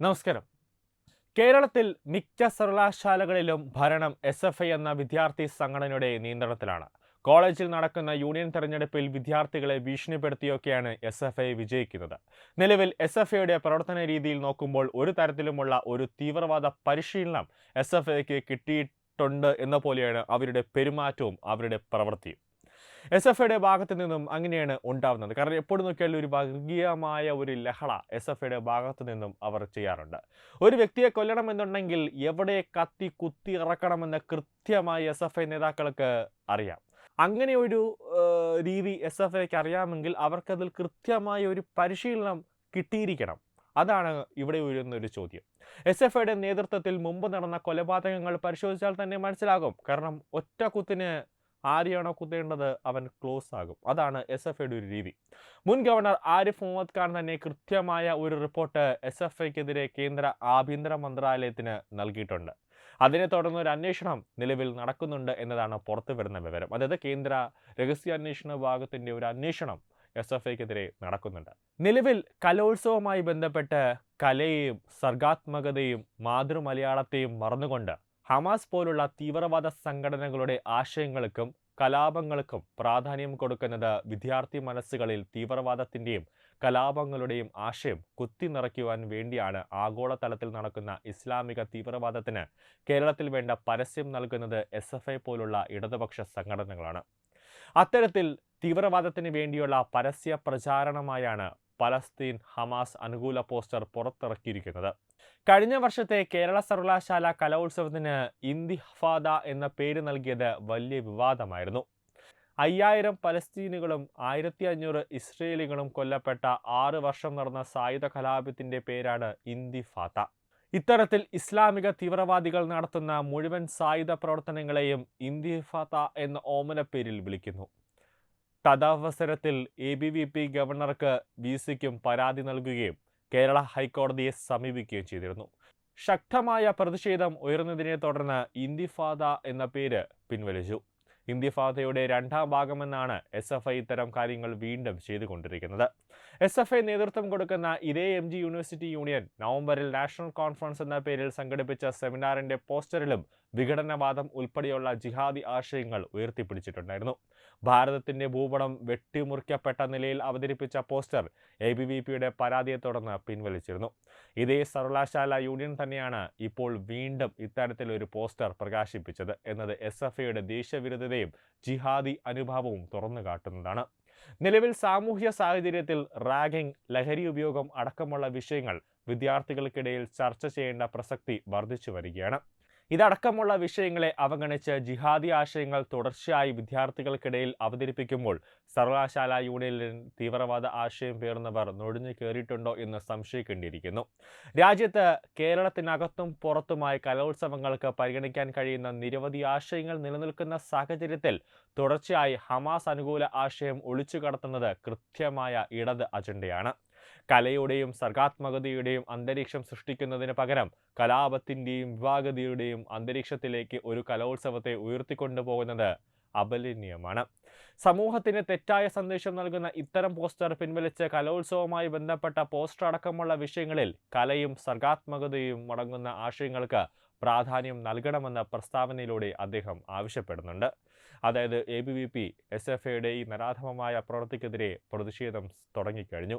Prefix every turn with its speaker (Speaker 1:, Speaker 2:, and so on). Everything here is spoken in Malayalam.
Speaker 1: നമസ്കാരം. കേരളത്തിൽ മിക്ക സർവകലാശാലകളിലും ഭരണം എസ് എഫ് ഐ എന്ന വിദ്യാർത്ഥി സംഘടനയുടെ നിയന്ത്രണത്തിലാണ്. കോളേജിൽ നടക്കുന്ന യൂണിയൻ തെരഞ്ഞെടുപ്പിൽ വിദ്യാർത്ഥികളെ ഭീഷണിപ്പെടുത്തിയൊക്കെയാണ് എസ് എഫ് ഐ വിജയിക്കുന്നത്. നിലവിൽ എസ് എഫ് ഐയുടെ പ്രവർത്തന രീതിയിൽ നോക്കുമ്പോൾ ഒരു തരത്തിലുമുള്ള ഒരു തീവ്രവാദ പരിശീലനം എസ് എഫ് ഐക്ക് കിട്ടിയിട്ടുണ്ട് എന്ന പോലെയാണ് അവരുടെ പെരുമാറ്റവും അവരുടെ പ്രവൃത്തിയും. എസ് എഫ് ഐയുടെ ഭാഗത്ത് നിന്നും അങ്ങനെയാണ് ഉണ്ടാവുന്നത്. കാരണം എപ്പോഴും നോക്കിയാലും ഒരു വർഗീയമായ ഒരു ലഹള എസ് എഫ് ഐയുടെ ഭാഗത്ത് നിന്നും അവർ ചെയ്യാറുണ്ട്. ഒരു വ്യക്തിയെ കൊല്ലണമെന്നുണ്ടെങ്കിൽ എവിടെ കത്തി കുത്തി ഇറക്കണമെന്ന് കൃത്യമായി എസ് എഫ് ഐ നേതാക്കൾക്ക് അറിയാം. അങ്ങനെ ഒരു രീതി എസ് എഫ് ഐക്ക് അറിയാമെങ്കിൽ അവർക്കതിൽ കൃത്യമായ ഒരു പരിശീലനം കിട്ടിയിരിക്കണം. അതാണ് ഇവിടെ ഉയരുന്ന ഒരു ചോദ്യം. എസ് എഫ് ഐയുടെ നേതൃത്വത്തിൽ മുമ്പ് നടന്ന കൊലപാതകങ്ങൾ പരിശോധിച്ചാൽ തന്നെ മനസ്സിലാകും. കാരണം ഒറ്റ കുത്തിന് ആരെയാണോ കുത്തേണ്ടത് അവൻ ക്ലോസ് ആകും. അതാണ് എസ് എഫ് ഐയുടെ ഒരു രീതി. മുൻ ഗവർണർ ആരിഫ് മുഹമ്മദ് ഖാൻ തന്നെ കൃത്യമായ ഒരു റിപ്പോർട്ട് എസ് എഫ് ഐക്കെതിരെ കേന്ദ്ര ആഭ്യന്തര മന്ത്രാലയത്തിന് നൽകിയിട്ടുണ്ട്. അതിനെ തുടർന്ന് ഒരു അന്വേഷണം നിലവിൽ നടക്കുന്നുണ്ട് എന്നതാണ് പുറത്തു വരുന്ന വിവരം. അതായത് കേന്ദ്ര രഹസ്യാന്വേഷണ വിഭാഗത്തിന്റെ ഒരു അന്വേഷണം എസ് എഫ് ഐക്കെതിരെ നടക്കുന്നുണ്ട്. നിലവിൽ കലോത്സവവുമായി ബന്ധപ്പെട്ട് കലയെയും സർഗാത്മകതയും മാതൃമലയാളത്തെയും മറന്നുകൊണ്ട് ഹമാസ് പോലുള്ള തീവ്രവാദ സംഘടനകളുടെ ആശയങ്ങൾക്കും കലാപങ്ങൾക്കും പ്രാധാന്യം കൊടുക്കുന്നത് വിദ്യാർത്ഥി മനസ്സുകളിൽ തീവ്രവാദത്തിന്റെയും കലാപങ്ങളുടെയും ആശയം കുത്തി നിറയ്ക്കുവാൻ വേണ്ടിയാണ് ആഗോളതലത്തിൽ നടക്കുന്ന ഇസ്ലാമിക തീവ്രവാദത്തിന് കേരളത്തിൽ വേണ്ട പരസ്യം നൽകുന്നത് എസ് എഫ് ഐ പോലുള്ള ഇടതുപക്ഷ സംഘടനകളാണ്. അത്തരത്തിൽ തീവ്രവാദത്തിന് വേണ്ടിയുള്ള പരസ്യ പ്രചാരണമായാണ് പലസ്തീൻ ഹമാസ് അനുകൂല പോസ്റ്റർ പുറത്തിറക്കിയിരിക്കുന്നത്. കഴിഞ്ഞ വർഷത്തെ കേരള സർവകലാശാല കലോത്സവത്തിന് ഇന്തിഫാദ എന്ന പേര് നൽകിയത് വലിയ വിവാദമായിരുന്നു. അയ്യായിരം പലസ്തീനുകളും ആയിരത്തി അഞ്ഞൂറ് ഇസ്രയേലികളും കൊല്ലപ്പെട്ട ആറ് വർഷം നടന്ന സായുധ കലാപത്തിന്റെ പേരാണ് ഇന്തിഫാദ ഇത്തരത്തിൽ ഇസ്ലാമിക തീവ്രവാദികൾ നടത്തുന്ന മുഴുവൻ സായുധ പ്രവർത്തനങ്ങളെയും ഇന്തിഫാദ എന്ന ഓമന പേരിൽ വിളിക്കുന്നു. തദവസരത്തിൽ എ ബി വി പി ഗവർണർക്ക് വി സിക്കും പരാതി നൽകുകയും കേരള ഹൈക്കോടതിയെ സമീപിക്കുകയും ചെയ്തിരുന്നു. ശക്തമായ പ്രതിഷേധം ഉയർന്നതിനെ തുടർന്ന് ഇന്തിഫാദ എന്ന പേര് പിൻവലിച്ചു. ഇന്തിഫാദയുടെ രണ്ടാം ഭാഗമെന്നാണ് എസ് എഫ് ഐ ഇത്തരം കാര്യങ്ങൾ വീണ്ടും ചെയ്തുകൊണ്ടിരിക്കുന്നത്. എസ് എഫ് ഐ നേതൃത്വം കൊടുക്കുന്ന ഇതേ എം ജി യൂണിവേഴ്സിറ്റി യൂണിയൻ നവംബറിൽ നാഷണൽ കോൺഫറൻസ് എന്ന പേരിൽ സംഘടിപ്പിച്ച സെമിനാറിന്റെ പോസ്റ്ററിലും വിഘടനവാദം ഉൾപ്പെടെയുള്ള ജിഹാദി ആശയങ്ങൾ ഉയർത്തിപ്പിടിച്ചിട്ടുണ്ടായിരുന്നു. ഭാരതത്തിന്റെ ഭൂപടം വെട്ടിമുറിക്കപ്പെട്ട നിലയിൽ അവതരിപ്പിച്ച പോസ്റ്റർ എ ബി വി പിയുടെ പരാതിയെ തുടർന്ന് പിൻവലിച്ചിരുന്നു. ഇതേ സർവകലാശാല യൂണിയൻ തന്നെയാണ് ഇപ്പോൾ വീണ്ടും ഇത്തരത്തിലൊരു പോസ്റ്റർ പ്രകാശിപ്പിച്ചത് എന്നത് എസ് എഫ് ഐയുടെ ദേശവിരുദ്ധതയും ജിഹാദി അനുഭാവവും തുറന്നു കാട്ടുന്നതാണ്. നിലവിൽ സാമൂഹ്യ സാഹചര്യത്തിൽ റാഗിംഗ് ലഹരി ഉപയോഗം അടക്കമുള്ള വിഷയങ്ങൾ വിദ്യാർത്ഥികൾക്കിടയിൽ ചർച്ച ചെയ്യേണ്ട പ്രസക്തി വർദ്ധിച്ചു വരികയാണ്. ഇതടക്കമുള്ള വിഷയങ്ങളെ അവഗണിച്ച് ജിഹാദി ആശയങ്ങൾ തുടർച്ചയായി വിദ്യാർത്ഥികൾക്കിടയിൽ അവതരിപ്പിക്കുമ്പോൾ സർവകലാശാല യൂണിയനിൽ തീവ്രവാദ ആശയം പേർന്നവർ നുഴഞ്ഞു കയറിയിട്ടുണ്ടോ എന്ന് സംശയിക്കേണ്ടിയിരിക്കുന്നു. രാജ്യത്ത് കേരളത്തിനകത്തും പുറത്തുമായി കലോത്സവങ്ങൾക്ക് പരിഗണിക്കാൻ കഴിയുന്ന നിരവധി ആശയങ്ങൾ നിലനിൽക്കുന്ന സാഹചര്യത്തിൽ തുടർച്ചയായി ഹമാസ് അനുകൂല ആശയം ഒളിച്ചു കടത്തുന്നത് കൃത്യമായ ഇടത് അജണ്ടയാണ്. കലയുടെയും സർഗാത്മകതയുടെയും അന്തരീക്ഷം സൃഷ്ടിക്കുന്നതിന് പകരം കലാപത്തിന്റെയും വിവാഹതയുടെയും അന്തരീക്ഷത്തിലേക്ക് ഒരു കലോത്സവത്തെ ഉയർത്തിക്കൊണ്ടുപോകുന്നത് അപലനീയമാണ്. സമൂഹത്തിന് തെറ്റായ സന്ദേശം നൽകുന്ന ഇത്തരം പോസ്റ്റർ പിൻവലിച്ച് കലോത്സവവുമായി ബന്ധപ്പെട്ട പോസ്റ്റർ അടക്കമുള്ള വിഷയങ്ങളിൽ കലയും സർഗാത്മകതയും മുടങ്ങുന്ന ആശയങ്ങൾക്ക് പ്രാധാന്യം നൽകണമെന്ന പ്രസ്താവനയിലൂടെ അദ്ദേഹം ആവശ്യപ്പെടുന്നുണ്ട്. അതായത് A B V P S F ഐയുടെ ഈ നരാധമമായ പ്രവൃത്തിക്കെതിരെ പ്രതിഷേധം തുടങ്ങിക്കഴിഞ്ഞു.